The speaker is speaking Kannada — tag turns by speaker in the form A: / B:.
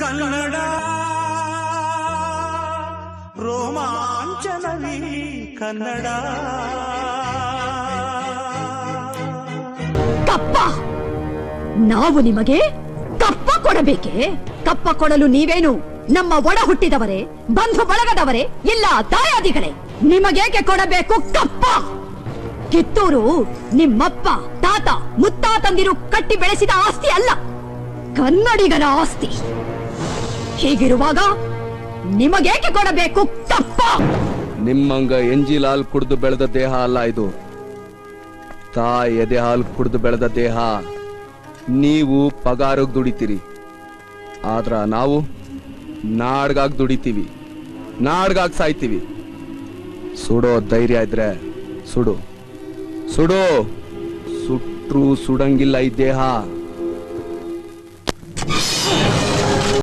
A: ಕನ್ನಡ ರೋಮಾಂಚನವಿ ಕನ್ನಡ.
B: ಕಪ್ಪ! ನಾವು ನಿಮಗೆ ಕಪ್ಪ ಕೊಡಬೇಕೆ? ಕಪ್ಪ ಕೊಡಲು ನೀವೇನು ನಮ್ಮ ಒಡ ಹುಟ್ಟಿದವರೇ, ಬಂಧು ಬಳಗದವರೇ ಇಲ್ಲ ದಾಯಾದಿಗಳೇ? ನಿಮಗೇಕೆ ಕೊಡಬೇಕು ಕಪ್ಪ? ಕಿತ್ತೂರು ನಿಮ್ಮಪ್ಪ, ತಾತ, ಮುತ್ತಾತಂದಿರು ಕಟ್ಟಿ ಬೆಳೆಸಿದ ಆಸ್ತಿ ಅಲ್ಲ ಕನ್ನಡಿಗರ ಆಸ್ತಿ. ಹೀಗಿರುವಾಗ ನಿಮಗೇಕೆ ಕೊಡಬೇಕು ತಪ್ಪ?
C: ನಿಮ್ಮಂಗ ಎಂಜಿಲ್ ಹಾಲು ಕುಡಿದು ಬೆಳೆದ ದೇಹ ಅಲ್ಲ ಇದು. ತಾಯಿ ಎದೆ ಹಾಲು ಕುಡಿದು ಬೆಳೆದ ದೇಹ. ನೀವು ಪಗಾರಕ್ಕೆ ದುಡಿತೀರಿ. ಆದ್ರ ನಾವು ನಾಡ್ಗಾಗ್ ದುಡಿತೀವಿ. ನಾಡ್ಗಾಗ್ ಸಾಯ್ತೀವಿ. ಸುಡೋ ಧೈರ್ಯ ಇದ್ರೆ ಸುಡು. ಸುಡು. ಸುಟ್ರು ಸುಡಂಗಿಲ್ಲ ಈ ದೇಹ.